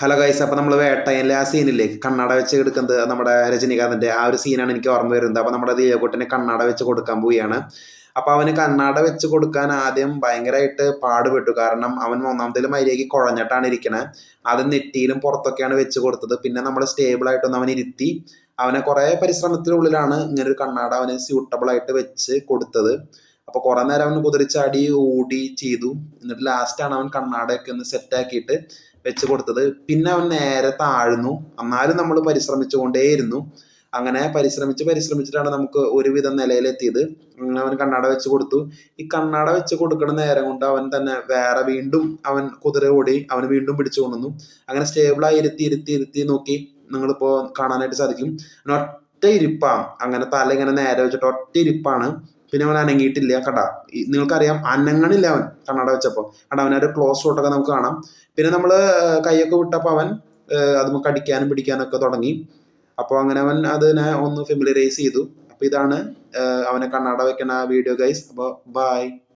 Hello guys അപ്പോൾ നമ്മൾ വേട്ടയിലെ ആ സീനില്ലേ കണ്ണട വെച്ച് എടുക്കുന്നത് നമ്മുടെ രജനീകാന്തിന്റെ ആ ഒരു സീനാണ് എനിക്ക് ഓർമ്മ വരുന്നത്. അപ്പോൾ നമ്മുടെ ദേവകുട്ടനെ കണ്ണട വെച്ച് കൊടുക്കാൻ പോവുകയാണ്. അപ്പോൾ അവന് കണ്ണട വെച്ച് കൊടുക്കാൻ ആദ്യം ഭയങ്കരമായിട്ട് പാടുപെട്ടു. കാരണം അവൻ ഒന്നാമത്തേലും മര്യാദയ്ക്ക് കുഴഞ്ഞിട്ടാണ് ഇരിക്കണത് അത് നെറ്റിയിലും പുറത്തൊക്കെയാണ് വെച്ച് കൊടുത്തത്. പിന്നെ നമ്മൾ സ്റ്റേബിൾ ആയിട്ടൊന്ന് അവൻ ഇരുത്തി അവനെ കുറേ പരിശ്രമത്തിനുള്ളിലാണ് ഇങ്ങനൊരു കണ്ണാട അവന് സ്യൂട്ടബിൾ ആയിട്ട് വെച്ച് കൊടുത്തത്. അപ്പോൾ കുറേ നേരം അവൻ കുതിരിച്ചാടി ഓടി ചെയ്തു. എന്നിട്ട് ലാസ്റ്റ് ആണ് അവൻ കണ്ണാടയൊക്കെ ഒന്ന് സെറ്റാക്കിയിട്ട് വെച്ച് കൊടുത്തത്. പിന്നെ അവൻ നേരെ താഴ്ന്നു. എന്നാലും നമ്മൾ പരിശ്രമിച്ചുകൊണ്ടേയിരുന്നു. അങ്ങനെ പരിശ്രമിച്ച് പരിശ്രമിച്ചിട്ടാണ് നമുക്ക് ഒരുവിധം നിലയിലെത്തിയത്. അങ്ങനെ അവൻ കണ്ണാട വെച്ച് കൊടുത്തു. ഈ കണ്ണാട വെച്ച് കൊടുക്കുന്ന നേരം കൊണ്ട് അവൻ തന്നെ വേറെ വീണ്ടും അവൻ കുതിര ഓടി അവൻ വീണ്ടും പിടിച്ചു കൊണ്ടുവന്നു. അങ്ങനെ സ്റ്റേബിളായി ഇരുത്തി ഇരുത്തി ഇരുത്തി നോക്കി നിങ്ങളിപ്പോൾ കാണാനായിട്ട് സാധിക്കും. ഒറ്റ ഇരിപ്പാണ്. അങ്ങനെ തല ഇങ്ങനെ നേരെ വെച്ചിട്ട് ഒറ്റ ഇരിപ്പാണ്. പിന്നെ അവൻ അനങ്ങിയിട്ടില്ല കണ്ട നിങ്ങൾക്കറിയാം അനങ്ങണില്ല അവൻ കണ്ണട വെച്ചപ്പോൾ കണ്ട അവനൊരു ക്ലോസ് ഷോട്ടൊക്കെ നമുക്ക് കാണാം. പിന്നെ നമ്മൾ കൈയൊക്കെ വിട്ടപ്പോൾ അവൻ അത് കടിക്കാനും പിടിക്കാനും ഒക്കെ തുടങ്ങി. അപ്പോൾ അങ്ങനെ അവൻ അതിനെ ഒന്ന് ഫെമിലറൈസ് ചെയ്തു. അപ്പോൾ ഇതാണ് അവനെ കണ്ണട വെക്കണ വീഡിയോ ഗൈസ് അപ്പോൾ ബായ്